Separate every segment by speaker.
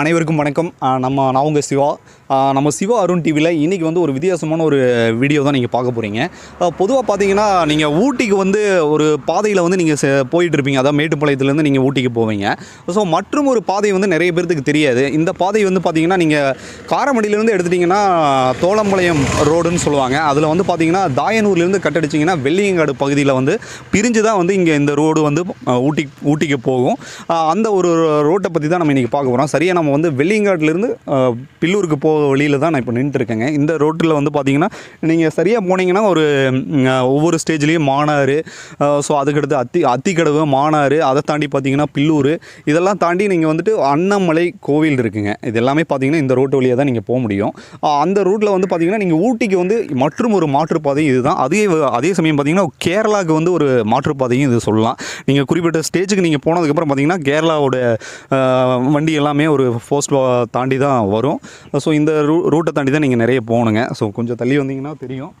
Speaker 1: அனைவருக்கும் வணக்கம். நம்ம நான் உங்கள் சிவா. நம்ம சிவா அருண் டிவியில் இன்றைக்கி வந்து ஒரு வித்தியாசமான ஒரு வீடியோ தான் நீங்கள் பார்க்க போகிறீங்க பொதுவாக பார்த்தீங்கன்னா நீங்கள் ஊட்டிக்கு வந்து ஒரு பாதையில் வந்து நீங்கள் போயிட்டு இருப்பீங்க அதாவது மேட்டுப்பாளையத்துலேருந்து நீங்கள் ஊட்டிக்கு போவீங்க. ஸோ மற்றும் ஒரு பாதை வந்து நிறைய பேர்த்துக்கு தெரியாது. இந்த பாதை வந்து பார்த்தீங்கன்னா நீங்கள் காரமடியிலேருந்து எடுத்துட்டிங்கன்னா தோளம்பாளையம் ரோடுன்னு சொல்லுவாங்க. அதில் வந்து பார்த்தீங்கன்னா தாயனூர்லேருந்து கட்டடிச்சிங்கன்னா வெள்ளியங்காடு பகுதியில் வந்து பிரிஞ்சு தான் வந்து இங்கே இந்த ரோடு வந்து ஊட்டி ஊட்டிக்கு போகும். அந்த ஒரு ரோட்டை பற்றி தான் நம்ம இன்றைக்கி பார்க்க போகிறோம் சரியாக நம்ம வந்து வெள்ளியங்காட்டிலேருந்து பில்லூருக்கு போக வழியில் தான் நான் இப்போ நின்றுட்டுருக்கேங்க இந்த ரோட்டில் வந்து பார்த்தீங்கன்னா நீங்கள் சரியாக போனீங்கன்னா ஒரு ஒவ்வொரு ஸ்டேஜ்லேயும் மானாறு ஸோ அதுக்கடுத்து அத்தி அத்திக்கடவு மானாறு அதை தாண்டி பார்த்தீங்கன்னா பில்லூர் இதெல்லாம் தாண்டி நீங்கள் வந்துட்டு அன்னமலை கோவில் இருக்குங்க. இது எல்லாமே பார்த்தீங்கன்னா இந்த ரோட்டு வழியாக தான் நீங்கள் போக முடியும். அந்த ரூட்டில் வந்து பார்த்தீங்கன்னா நீங்கள் ஊட்டிக்கு வந்து மற்றும் ஒரு மாற்றுப்பாதை இதுதான். அதே அதே சமயம் பார்த்தீங்கன்னா கேரளாவுக்கு வந்து ஒரு மாற்றுப்பாதையும் இது சொல்லலாம். நீங்கள் குறிப்பிட்ட ஸ்டேஜுக்கு நீங்கள் போனதுக்கப்புறம் பார்த்தீங்கன்னா கேரளாவோட வண்டி எல்லாமே ஒரு போஸ்ட் தாண்டி தான் வரும். ஸோ இந்த ரூ ரூட்டை தாண்டி தான் நீங்கள் நிறைய போகணுங்க. ஸோ கொஞ்சம் தள்ளி வந்தீங்கன்னா தெரியும்.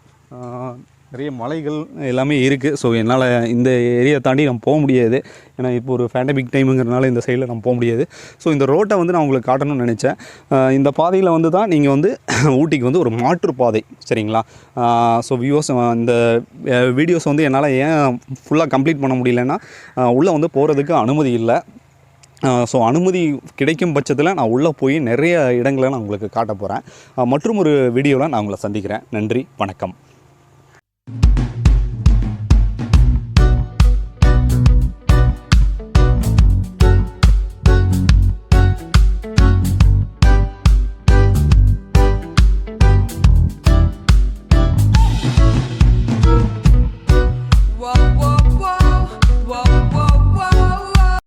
Speaker 1: நிறைய மலைகள் எல்லாமே இருக்குது ஸோ என்னால் இந்த ஏரியா தாண்டி நான் போக முடியாது. ஏன்னா இப்போ ஒரு ஃபேண்டமிக் டைமுங்கிறனால இந்த சைடில் நம்ம போக முடியாது. ஸோ இந்த ரோட்டை வந்து நான் உங்களுக்கு காட்டணும்னு நினச்சேன். இந்த பாதையில் வந்து தான் நீங்கள் வந்து ஊட்டிக்கு வந்து ஒரு மாற்று பாதை சரிங்களா? ஸோ வியூஸ் இந்த வீடியோஸ் வந்து என்னால் ஏன் ஃபுல்லாக கம்ப்ளீட் பண்ண முடியலன்னா உள்ளே வந்து போகிறதுக்கு அனுமதி இல்லை. ஸோ அனுமதி கிடைக்கும் பட்சத்தில் நான் உள்ளே போய் நிறைய இடங்களை நான் உங்களுக்கு காட்ட போகிறேன் மற்றும் ஒரு வீடியோவில் நான் உங்களை சந்திக்கிறேன். நன்றி வணக்கம்.